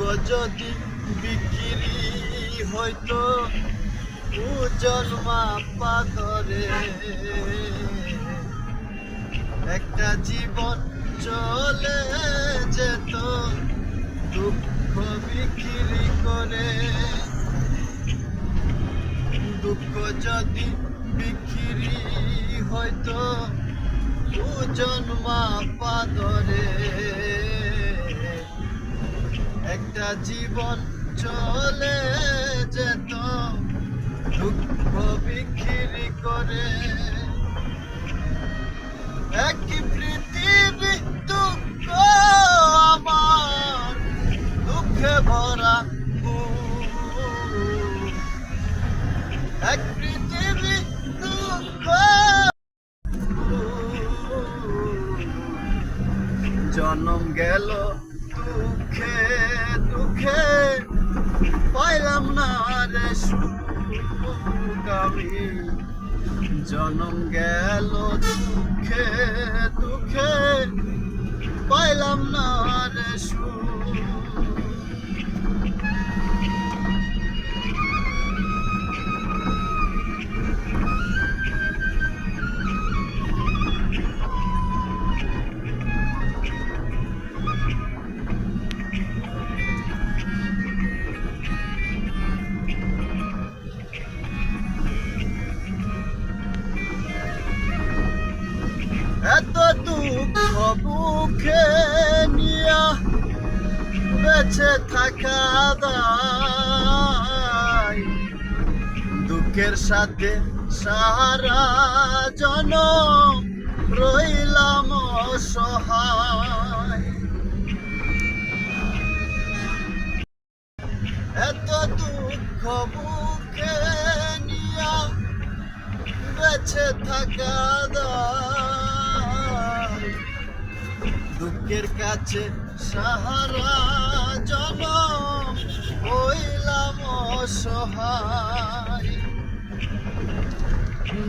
যদি বিক্রি হইতো। ওজন মাপা ধরে একটা জীবন চলে যেত, দুঃখ বিক্রি করে। দুঃখ যদি বিক্রি হয়তো ওজন মাপা ধরে একটা জীবন চলে যেত, দুঃখ বিক্রি করে। এক পৃথিবী দুঃখ আমার, দুঃখে ভরা এক পৃথিবী দুঃখ জনম গেল সুখ জনম গেল। বুকে নিয়া বেঁচে থাকা দায় দুঃখের সাথে সারা জন রইলাম অসহায়। এত দুঃখ বুকে নিয়া বেঁচে থাকা দায় দুঃখের কাছে সাহারা জনম হইলাম অসহায়।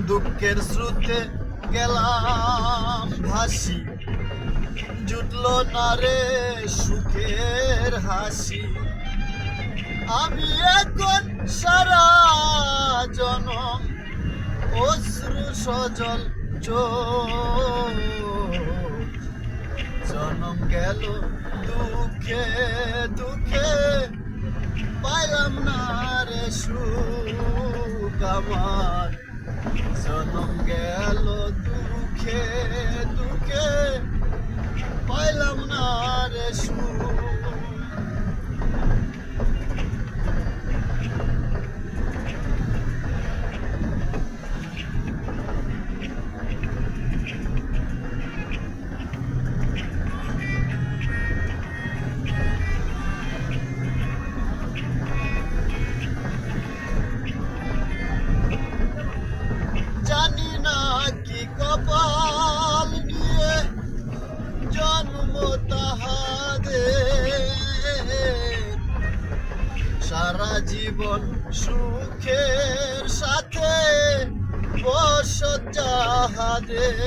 দুঃখের স্রোতে গেলাম ভাসি। জুটল না রে সুখের হাসি। আমি এখন সারা জনম অশ্রু সজল চোখ। জনম গেল দুঃখে দুঃখে। পাইলাম না রে সুখ আমার। জনম গেল দুঃখে দুঃখে। পাইলাম না রে সুখ তাহাদের সারা জীবন সুখের সাথে বসত যাহাদের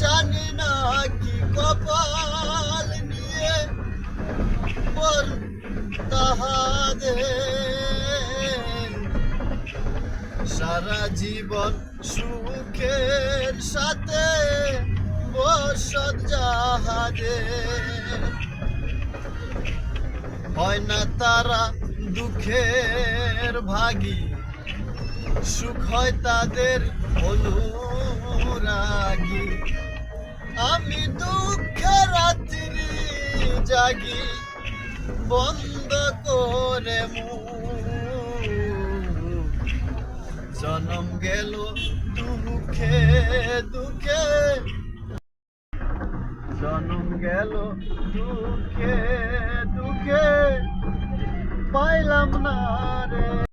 জানি না কি কপাল নিয়ে পর সারা জীবন সুখের সাথে বসত যাহাদের হয় না তারা দুঃখের ভাগী, সুখ হয় তাদের অনুরাগী। আমি দুঃখে রাত্রি জাগি, বন্ধ করে মুখ জনম গেল দুঃখে দুঃখে। জনম গেল দুঃখে দুঃখে। পাইলাম না রে।